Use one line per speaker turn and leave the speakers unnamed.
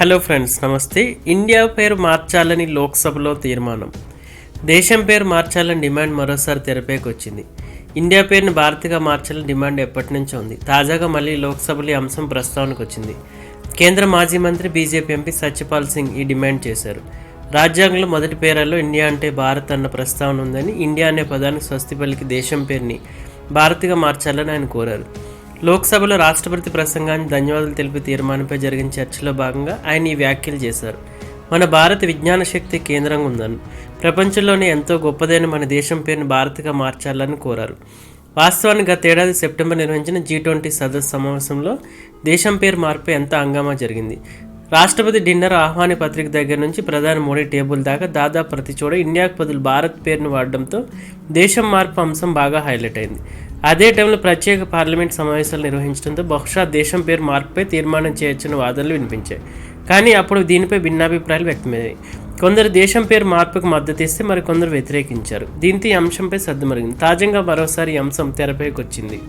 Hello friends నమస్తే. India పేరు మార్చాలని లోక్సభలో తీర్మానం. దేశం పేరు మార్చాలని డిమాండ్ మరోసారి తెరపైకి వచ్చింది. ఇండియా పేరుని భారత్గా మార్చాలని డిమాండ్ ఎప్పటి నుంచో ఉంది. తాజాగా మళ్ళీ లోక్సభలో ఈ అంశం ప్రస్తావనకు వచ్చింది. కేంద్ర మాజీ మంత్రి బీజేపీ ఎంపీ సత్యపాల్ సింగ్ ఈ డిమాండ్ చేశారు. రాజ్యాంగంలో మొదటి పేరాల్లో ఇండియా అంటే భారత్ అన్న ప్రస్తావన ఉందని ఇండియా అనే పదానికి స్వస్తి పలికి దేశం పేరుని భారత్గా మార్చాలని ఆయన కోరారు. లోక్సభలో రాష్ట్రపతి ప్రసంగాన్ని ధన్యవాదాలు తెలిపే తీర్మానంపై జరిగిన చర్చలో భాగంగా ఆయన ఈ వ్యాఖ్యలు చేశారు. మన భారత విజ్ఞాన శక్తి కేంద్రంగా ఉందని ప్రపంచంలోనే ఎంతో గొప్పదైన మన దేశం పేరును భారత్గా మార్చాలని కోరారు. వాస్తవానికి గతేడాది సెప్టెంబర్ నిర్వహించిన జీ ట్వంటీ సదస్సు సమావేశంలో దేశం పేరు మార్పు ఎంత హంగామా జరిగింది. రాష్ట్రపతి డిన్నర్ ఆహ్వాన పత్రిక దగ్గర నుంచి ప్రధాని మోడీ టేబుల్ దాకా దాదాపు ప్రతి చోట ఇండియాకు బదులు భారత్ పేరును వాడడంతో దేశం మార్పు అంశం బాగా హైలైట్ అయింది. అదే టైంలో ప్రత్యేక పార్లమెంట్ సమావేశాలు నిర్వహించడంతో బహుశా దేశం పేరు మార్పుపై తీర్మానం చేయొచ్చని వాదనలు వినిపించాయి. కానీ అప్పుడు దీనిపై భిన్నాభిప్రాయాలు వ్యక్తమయ్యాయి. కొందరు దేశం పేరు మార్పుకు మద్దతు ఇస్తే మరి కొందరు వ్యతిరేకించారు. దీంతో ఈ అంశంపై సర్దుమరిగింది. తాజాగా మరోసారి ఈ అంశం తెరపైకి వచ్చింది